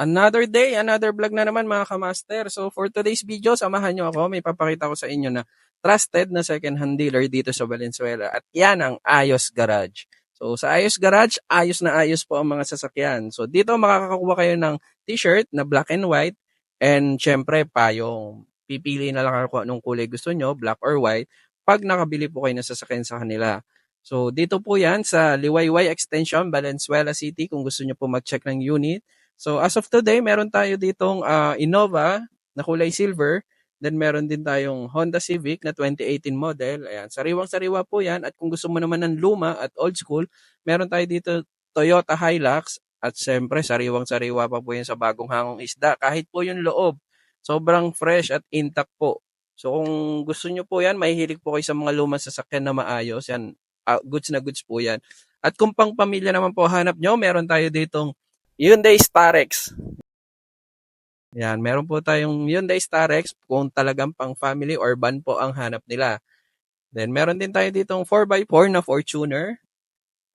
Another day, another vlog na naman mga kamaster. So for today's video, samahan nyo ako. May papakita ko sa inyo na trusted na second-hand dealer dito sa Valenzuela. At yan ang Ayos Garage. So sa Ayos Garage, ayos na ayos po ang mga sasakyan. So dito makakakuha kayo ng t-shirt na black and white. And syempre, payong pipili na lang kung anong kulay gusto nyo, black or white, pag nakabili po kayo ng sasakyan sa kanila. So dito po yan sa Liwayway Extension, Valenzuela City kung gusto nyo po mag-check ng unit. So as of today, meron tayo ditong ah, Innova na kulay silver. Then meron din tayong Honda Civic na 2018 model. Ayan, sariwang-sariwa po yan. At kung gusto mo naman ng luma at old school, meron tayo dito Toyota Hilux. At syempre, sariwang-sariwa pa po yan sa bagong hangong isda. Kahit po yung loob, sobrang fresh at intact po. So kung gusto nyo po yan, mahihilig po kayo sa mga lumang sasakyan na maayos. Yan, ah, goods na goods po yan. At kung pang pamilya naman po hanap nyo, meron tayo ditong Hyundai Starex. Yan, meron po tayong Hyundai Starex kung talagang pang family or van po ang hanap nila. Then meron din tayo ditong 4x4 na Fortuner.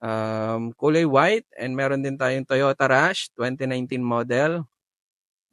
Um, kulay white and meron din tayong Toyota Rush 2019 model.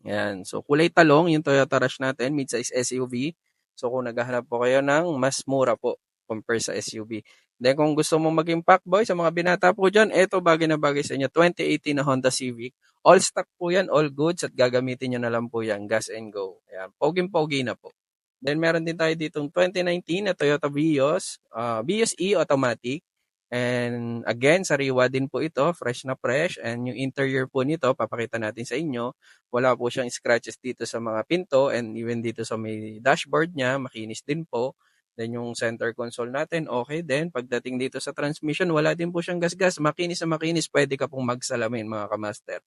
Yan. So kulay talong yung Toyota Rush natin, midsize SUV. So kung naghahanap po kayo ng mas mura po compare sa SUV. Then kung gusto mo maging packboy sa mga binata po dyan, eto bagay na bagay sa inyo. 2018 na Honda Civic. All stock po yan, all goods at gagamitin nyo na lang po yan. Gas and go. Ayan. Poging-pogi na po. Then meron din tayo ditong 2019 na Toyota Vios. Uh, Vios E automatic. And again, sariwa din po ito. Fresh na fresh. And yung interior po nito, papakita natin sa inyo. Wala po siyang scratches dito sa mga pinto and even dito sa may dashboard niya. Makinis din po. Then yung center console natin, okay din. Pagdating dito sa transmission, wala din po siyang gasgas. Makinis na makinis, pwede ka pong magsalamin mga kamaster.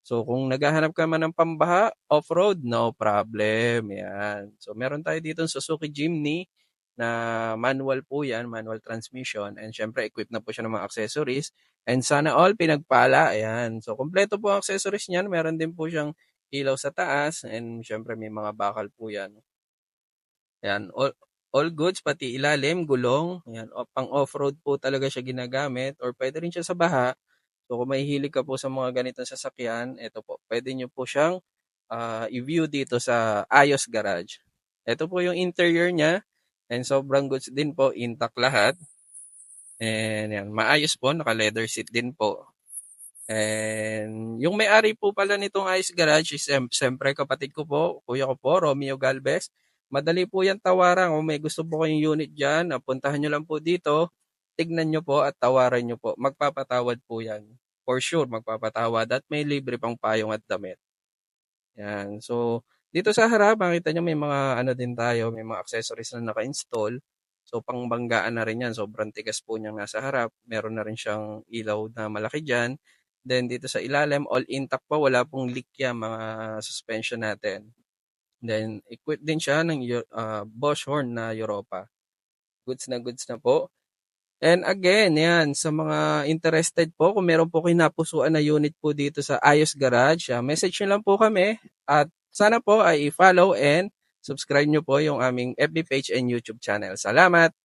So kung naghahanap ka man ng pambaha, off-road, no problem. Yan. So meron tayo dito Suzuki Jimny na manual po yan, manual transmission. And syempre, equipped na po siya ng mga accessories. And sana all pinagpala. Ayan. So kompleto po ang accessories niyan. Meron din po siyang ilaw sa taas. And syempre, may mga bakal po yan. Ayan. All, all goods, pati ilalim, gulong. Ayan. O, pang off-road po talaga siya ginagamit. Or pwede rin siya sa baha. So kung mahihilig ka po sa mga ganitong sasakyan, ito po, pwede nyo po siyang ah, i-view dito sa Ayos Garage. Ito po yung interior niya. And sobrang goods din po, intact lahat. And yan, maayos po, naka-leather seat din po. And yung may-ari po pala nitong Ayos Garage, is, siyempre kapatid ko po, kuya ko po, Romeo Galvez. Madali po yan tawaran. Kung may gusto po kayong unit dyan, ah, puntahan nyo lang po dito. Tignan nyo po at tawaran nyo po. Magpapatawad po yan. For sure, magpapatawad. At may libre pang payong at damit. Yan. So, dito sa harap, makita nyo may mga ano din tayo, may mga accessories na naka-install. So, pangbanggaan na rin yan. Sobrang tigas po niyang nasa harap. Meron na rin siyang ilaw na malaki dyan. Then, dito sa ilalim, all intact pa. Wala pong leak yan, mga suspension natin. Then, equipped din siya ng uh, Bosch horn na Europa. Goods na goods na po. And again, yan, sa mga interested po, kung meron po kayo napusuan na unit po dito sa Ayos Garage, uh, message nyo lang po kami at sana po ay i-follow and subscribe nyo po yung aming FB page and YouTube channel. Salamat!